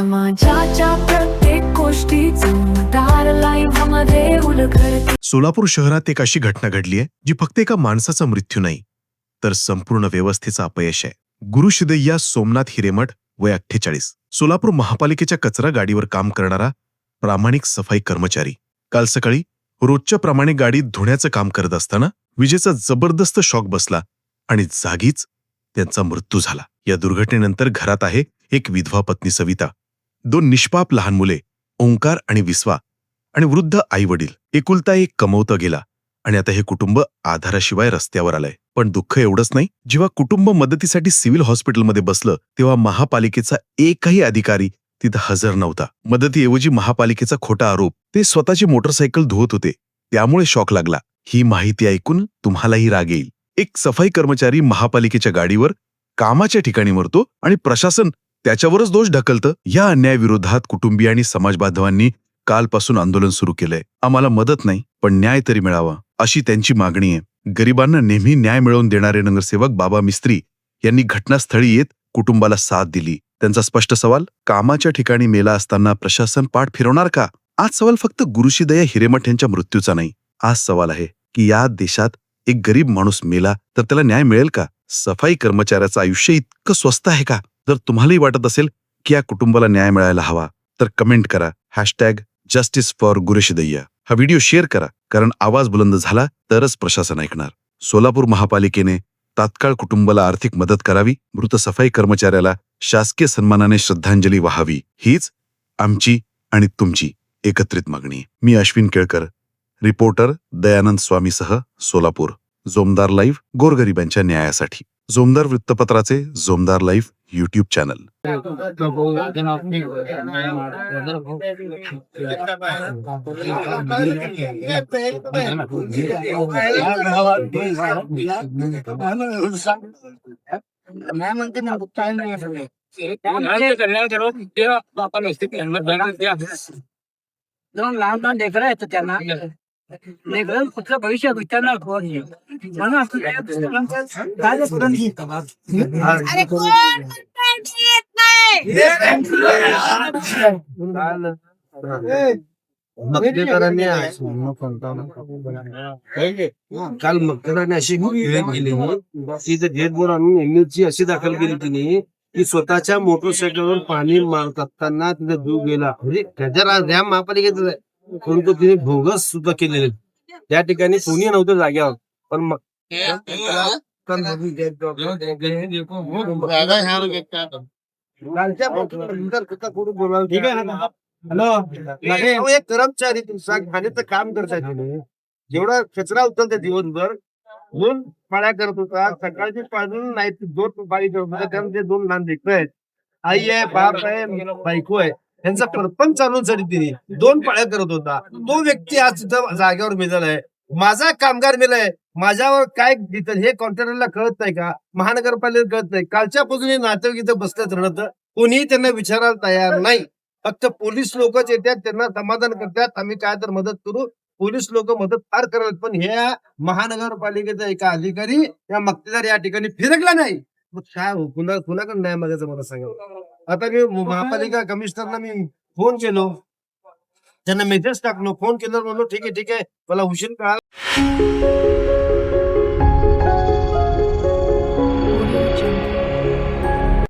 समाजाच्या प्रत्येक गोष्टी चमदार लाईव्हमध्ये उलगडते. सोलापूर शहरात एक अशी घटना घडली आहे जी फक्त एका माणसाचा मृत्यू नाही तर संपूर्ण व्यवस्थेचा अपयश आहे. गुरु शिदैया सोमनाथ हिरेमठ वय अठ्ठेचाळीस. सोलापूर महापालिकेच्या कचरा गाडीवर काम करणारा प्रामाणिक सफाई कर्मचारी. काल सकाळी रोजच्या प्रमाणे गाडी धुण्याचं काम करत असताना विजेचा जबरदस्त शॉक बसला आणि जागीच त्यांचा मृत्यू झाला. या दुर्घटनेनंतर घरात आहे एक विधवा पत्नी सविता. दोन निष्पाप लहान मुले ओंकार आणि विस्वा आणि वृद्ध आई वडील एकुलता एक कमवता गेला आणि आता हे कुटुंब आधाराशिवाय रस्त्यावर आलंय. पण दुःख एवढंच नाही जेव्हा कुटुंब मदतीसाठी सिव्हिल हॉस्पिटलमध्ये बसलं तेव्हा महापालिकेचा एकही अधिकारी तिथं हजर नव्हता. मदतीऐवजी महापालिकेचा खोटा आरोप ते स्वतःची मोटरसायकल धुवत होते. त्यामुळे शॉक लागला. ही माहिती ऐकून तुम्हालाही राग येईल. एक सफाई कर्मचारी महापालिकेच्या गाडीवर कामाच्या ठिकाणी मरतो आणि प्रशासन त्याच्यावरच दोष ढकलतं. या अन्यायाविरोधात कुटुंबीय आणि समाजबांधवांनी कालपासून आंदोलन सुरू केलंय. आम्हाला मदत नाही पण न्याय तरी मिळावा अशी त्यांची मागणी आहे. गरिबांना नेहमी न्याय मिळवून देणारे नगरसेवक बाबा मिस्त्री यांनी घटनास्थळी येत कुटुंबाला साथ दिली. त्यांचा स्पष्ट सवाल कामाच्या ठिकाणी मेला असताना प्रशासन पाठ फिरवणार का? आज सवाल फक्त गुरुशीदया हिरेमठ यांच्या मृत्यूचा नाही. आज सवाल आहे की या देशात एक गरीब माणूस मेला तर त्याला न्याय मिळेल का? सफाई कर्मचाऱ्याचं आयुष्य इतकं स्वस्त आहे का? जर तुम्हालाही वाटत असेल की या कुटुंबाला न्याय मिळायला हवा तर कमेंट करा. हॅशटॅग जस्टिस फॉर गुरुशिदैया हा व्हिडिओ शेअर करा कारण आवाज बुलंद झाला तरच प्रशासन ऐकणार. सोलापूर महापालिकेने तात्काळ कुटुंबाला आर्थिक मदत करावी मृत सफाई कर्मचाऱ्याला शासकीय सन्मानाने श्रद्धांजली वाहावी हीच आमची आणि तुमची एकत्रित मागणी. मी अश्विन केळकर रिपोर्टर दयानंद स्वामीसह सोलापूर. जोमदार लाईव्ह गोरगरिबांच्या न्यायासाठी. जोमदार वृत्तपत्राचे जोमदार लाईव्ह युट्यूब चॅनल. लहान लहान लेकरं आहेत त्यांना लेकरं भविष्य विचारणार अरे कोण येत नाही काल मक्कराने अशी केली की ते डेड बोर आणून एमएलची अशी दाखल केली तिने की स्वतःच्या मोटरसायकलवर पाणी मारत असताना तिथे जीव गेला म्हणजे त्याच्या त्या महापालिकेचं आहे. परंतु तिने भोगस सुद्धा केलेले त्या ठिकाणी कोणी नव्हतं जाग्यावर पण मग ठीक आहे ना हॅलो? एक कर्मचारी तुमचा खाण्याचं काम करताय तुम्ही जेवढा कचरा उचलते दिवसभर दोन पाळ्या करत होता. सकाळची पाजून नाही दोन पाळी करत होता. त्यामध्ये दोन लहान लेकरं आहेत. आई आहे बाप आहे बायको आहे. त्यांचा परपंच चालवण्यासाठी तिने. दोन पाळ्या करत होता. तो व्यक्ती आज तिथं जागेवर मेलेला माझा कामगार मेलाय माझ्यावर काय घेतात हे कॉन्ट्रॅक्टरला कळत नाही का? महानगरपालिकेला कळत नाही. कालच्या पासून हे नातेवाईक इथं बसल्यात रडत. कोणीही त्यांना विचारायला तयार नाही. फक्त पोलीस लोकच येतात त्यांना समाधान करतात. आम्ही काय तर मदत करू. पोलीस लोक मदत फार करत पण ह्या महानगरपालिकेचा एका अधिकारी या मक्तेदार या ठिकाणी फिरकला नाही. मग काय हो? कुणा कुणाकडे नाही मागायचं मला सांगा. आता मी महापालिका कमिशनरला मी फोन केलो. त्यांना मेसेज टाकलो. फोन केलं म्हणलो ठीक आहे ठीक आहे. मला उशीर कळा